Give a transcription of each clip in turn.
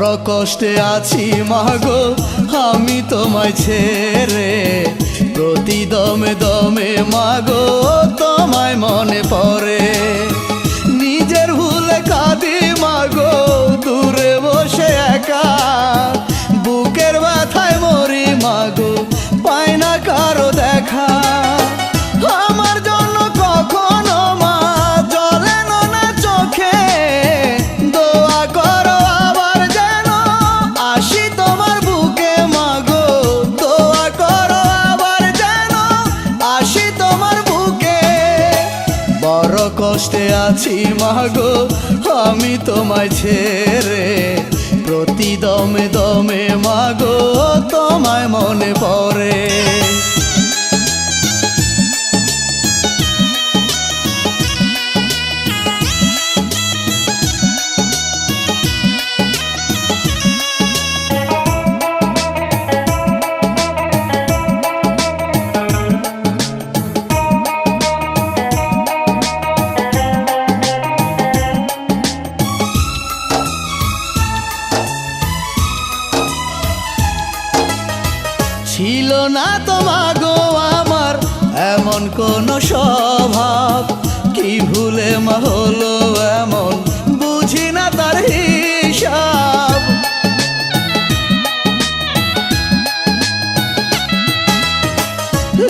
কষ্টে আছি মাগো আমি তোমায় ছেড়ে প্রতি দমে দমে মাগো তোমায় মনে পড়ে। আছি মাগো আমি তোমায় ছেড়ে প্রতি দমে দমে মাগো তোমায় মনে পড়ে। কোন স্বভাব? কি ভুলে মা হলো এমন? বুঝি না তার হিসাব।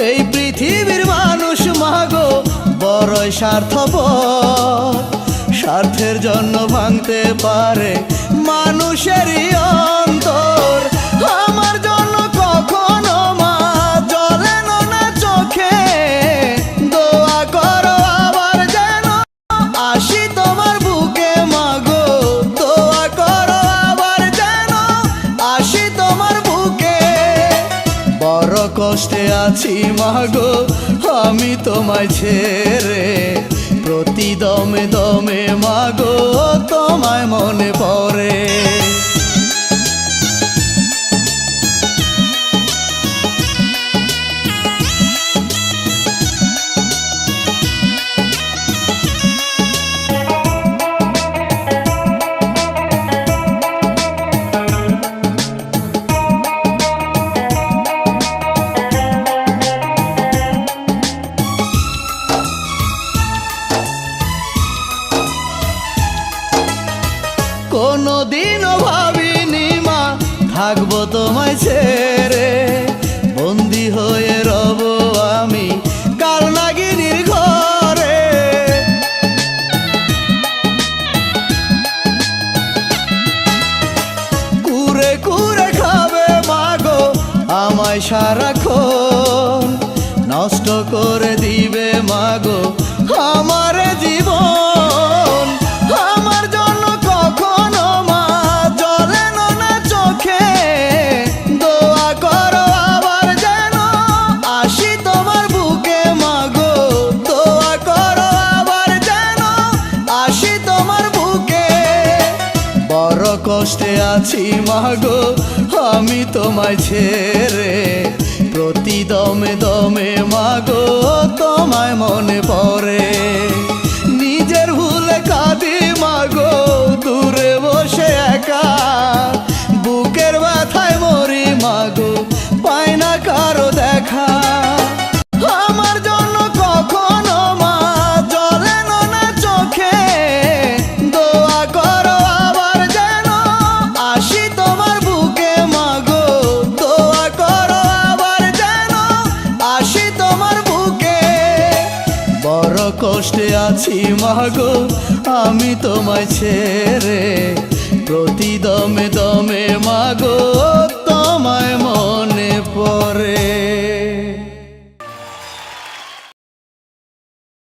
এই পৃথিবীর মানুষ মাগো, বড়ই স্বার্থপর। স্বার্থের জন্য ভাঙতে পারে মানুষেরই অন্তর। আছি মাগো আমি তোমায় ছেড়ে প্রতি দমে দমে মাগো তোমায় মনে পড়ে। কোনো দিনও ভাবিনি মা, থাকব তোমায় ছেড়ে। বন্দি হয়ে রব আমি কাল নাগিনীর ঘরে। কুরে কুরে খাবে মাগো আমায় সারাক্ষণ। নষ্ট করে দিবে মাগো আমার জীবন। বড় কষ্টে আছি মাগো আমি তোমায় ছেড়ে প্রতি দমে দমে মাগো তোমায় মনে পড়ে। কষ্টে আছি মাগো আমি তোমায় ছেড়ে প্রতি দমে দমে মাগো তোমায় মনে পড়ে।